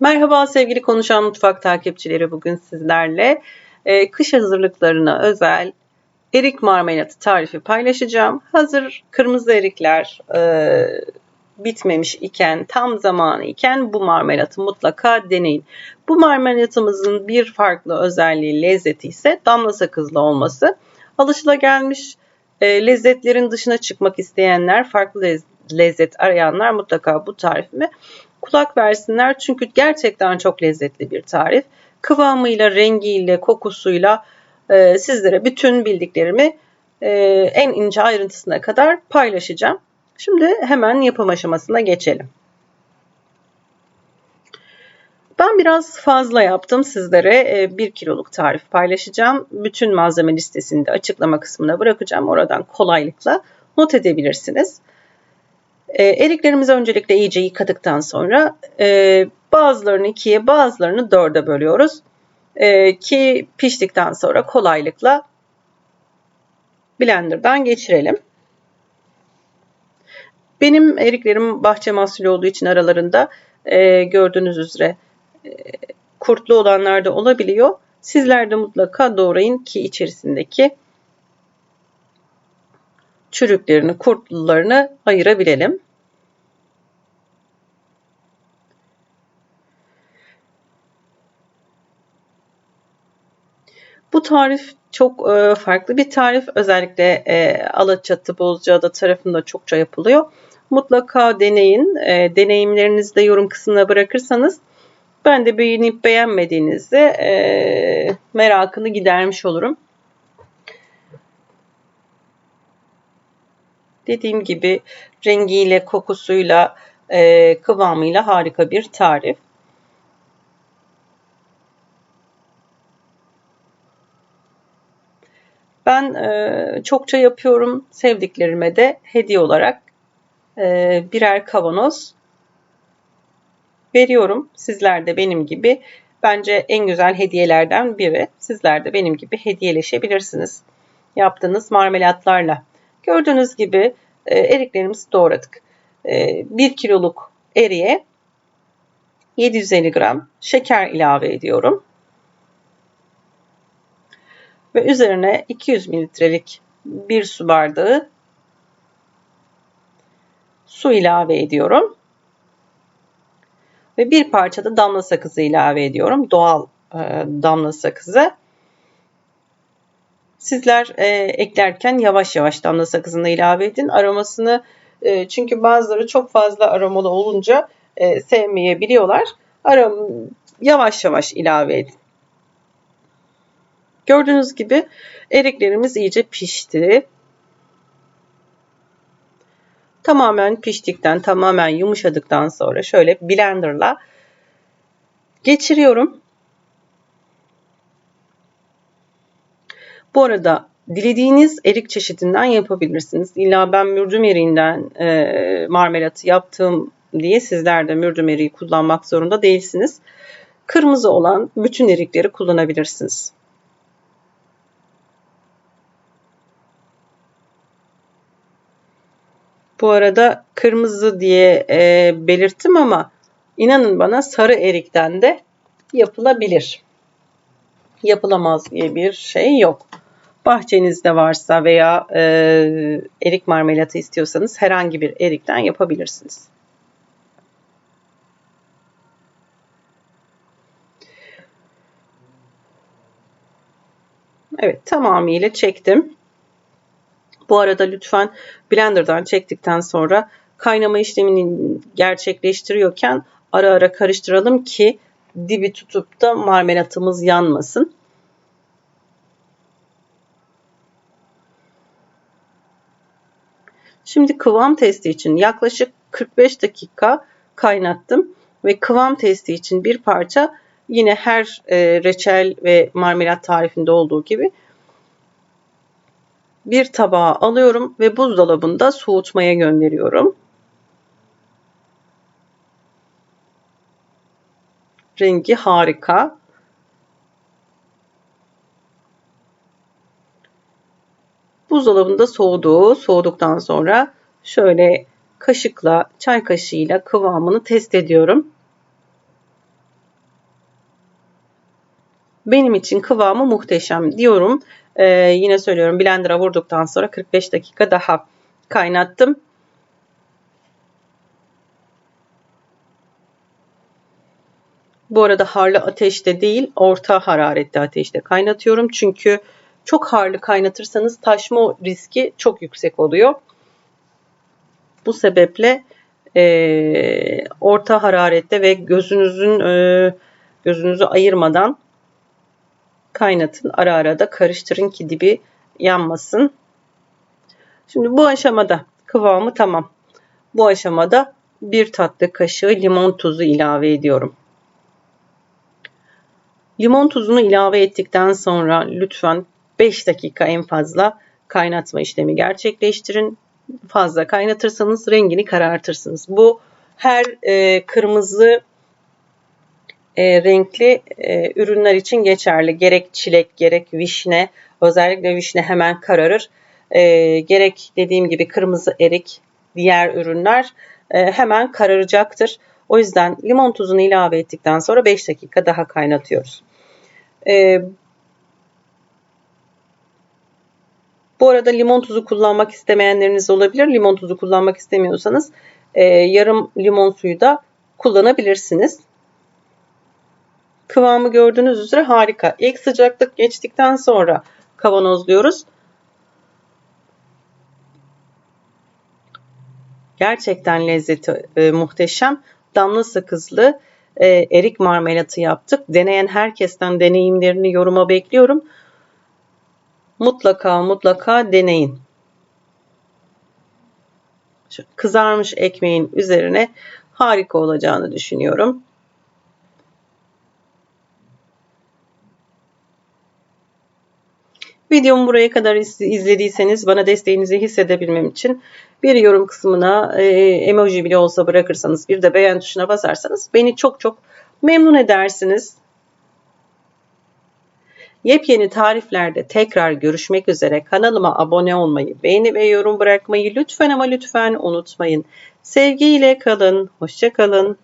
Merhaba sevgili Konuşan Mutfak takipçileri bugün sizlerle e, kış hazırlıklarına özel erik marmelatı tarifi paylaşacağım. Hazır kırmızı erikler e, bitmemiş iken tam zamanı iken bu marmelatı mutlaka deneyin. Bu marmelatımızın bir farklı özelliği lezzeti ise damla sakızlı olması. Alışılagelmiş e, lezzetlerin dışına çıkmak isteyenler, farklı lezzet arayanlar mutlaka bu tarifimi kulak versinler. Çünkü gerçekten çok lezzetli bir tarif. Kıvamıyla, rengiyle, kokusuyla e, sizlere bütün bildiklerimi e, en ince ayrıntısına kadar paylaşacağım. Şimdi hemen yapım aşamasına geçelim. Ben biraz fazla yaptım sizlere 1 kiloluk tarif paylaşacağım. Bütün malzeme listesini de açıklama kısmına bırakacağım. Oradan kolaylıkla not edebilirsiniz. E, eriklerimizi öncelikle iyice yıkadıktan sonra e, bazılarını ikiye bazılarını dörde bölüyoruz. E, ki piştikten sonra kolaylıkla blenderdan geçirelim. Benim eriklerim bahçe mahsulü olduğu için aralarında e, gördüğünüz üzere kurtlu olanlar da olabiliyor. Sizler de mutlaka doğrayın ki içerisindeki çürüklerini, kurtlularını ayırabilelim. Bu tarif çok e, farklı bir tarif. Özellikle e, Alaçatı, Bozcaada tarafında çokça yapılıyor. Mutlaka deneyin. E, deneyimlerinizi de yorum kısmına bırakırsanız ben de beğenip beğenmediğinizde e, merakını gidermiş olurum. Dediğim gibi rengiyle, kokusuyla, e, kıvamıyla harika bir tarif. Ben e, çokça yapıyorum. Sevdiklerime de hediye olarak e, birer kavanoz veriyorum. Sizler de benim gibi bence en güzel hediyelerden biri. Sizler de benim gibi hediyeleşebilirsiniz yaptığınız marmelatlarla. Gördüğünüz gibi e, eriklerimizi doğradık. E, 1 kiloluk eriye 750 gram şeker ilave ediyorum. Ve üzerine 200 mililitrelik bir su bardağı su ilave ediyorum. Ve bir parça da damla sakızı ilave ediyorum. Doğal e, damla sakızı. Sizler e, eklerken yavaş yavaş damla sakızını ilave edin. Aromasını e, çünkü bazıları çok fazla aromalı olunca e, sevmeyebiliyorlar. Arom, yavaş yavaş ilave edin. Gördüğünüz gibi eriklerimiz iyice pişti. Tamamen piştikten, tamamen yumuşadıktan sonra şöyle blenderla geçiriyorum. Bu arada dilediğiniz erik çeşidinden yapabilirsiniz. İlla ben mürdüm eriğinden e, marmelatı yaptığım diye sizler de mürdüm eriği kullanmak zorunda değilsiniz. Kırmızı olan bütün erikleri kullanabilirsiniz. Bu arada kırmızı diye e, belirttim ama inanın bana sarı erikten de yapılabilir. Yapılamaz diye bir şey yok. Bahçenizde varsa veya e, erik marmelatı istiyorsanız herhangi bir erikten yapabilirsiniz. Evet tamamıyla çektim. Bu arada lütfen blenderdan çektikten sonra kaynama işlemini gerçekleştiriyorken ara ara karıştıralım ki dibi tutup da marmelatımız yanmasın. Şimdi kıvam testi için yaklaşık 45 dakika kaynattım ve kıvam testi için bir parça yine her e, reçel ve marmelat tarifinde olduğu gibi bir tabağa alıyorum ve buzdolabında soğutmaya gönderiyorum. Rengi harika. Buzdolabında soğudu. Soğuduktan sonra şöyle kaşıkla, çay kaşığıyla kıvamını test ediyorum. Benim için kıvamı muhteşem diyorum. Ee, yine söylüyorum blender'a vurduktan sonra 45 dakika daha kaynattım. Bu arada harlı ateşte değil, orta hararetli ateşte kaynatıyorum. Çünkü çok harlı kaynatırsanız taşma riski çok yüksek oluyor. Bu sebeple e, orta hararette ve gözünüzün e, gözünüzü ayırmadan kaynatın. Ara ara da karıştırın ki dibi yanmasın. Şimdi bu aşamada kıvamı tamam. Bu aşamada bir tatlı kaşığı limon tuzu ilave ediyorum. Limon tuzunu ilave ettikten sonra lütfen 5 dakika en fazla kaynatma işlemi gerçekleştirin. Fazla kaynatırsanız rengini karartırsınız. Bu her e, kırmızı e, renkli e, ürünler için geçerli. Gerek çilek gerek vişne özellikle vişne hemen kararır. E, gerek dediğim gibi kırmızı erik diğer ürünler e, hemen kararacaktır. O yüzden limon tuzunu ilave ettikten sonra 5 dakika daha kaynatıyoruz. E, bu arada limon tuzu kullanmak istemeyenleriniz olabilir. Limon tuzu kullanmak istemiyorsanız e, yarım limon suyu da kullanabilirsiniz. Kıvamı gördüğünüz üzere harika. İlk sıcaklık geçtikten sonra kavanozluyoruz. Gerçekten lezzeti e, muhteşem. Damla sakızlı e, erik marmelatı yaptık. Deneyen herkesten deneyimlerini yoruma bekliyorum. Mutlaka mutlaka deneyin. Şu kızarmış ekmeğin üzerine harika olacağını düşünüyorum. Videomu buraya kadar izlediyseniz bana desteğinizi hissedebilmem için bir yorum kısmına e, emoji bile olsa bırakırsanız bir de beğen tuşuna basarsanız beni çok çok memnun edersiniz. Yepyeni tariflerde tekrar görüşmek üzere. Kanalıma abone olmayı, beğeni ve yorum bırakmayı lütfen ama lütfen unutmayın. Sevgiyle kalın, hoşça kalın.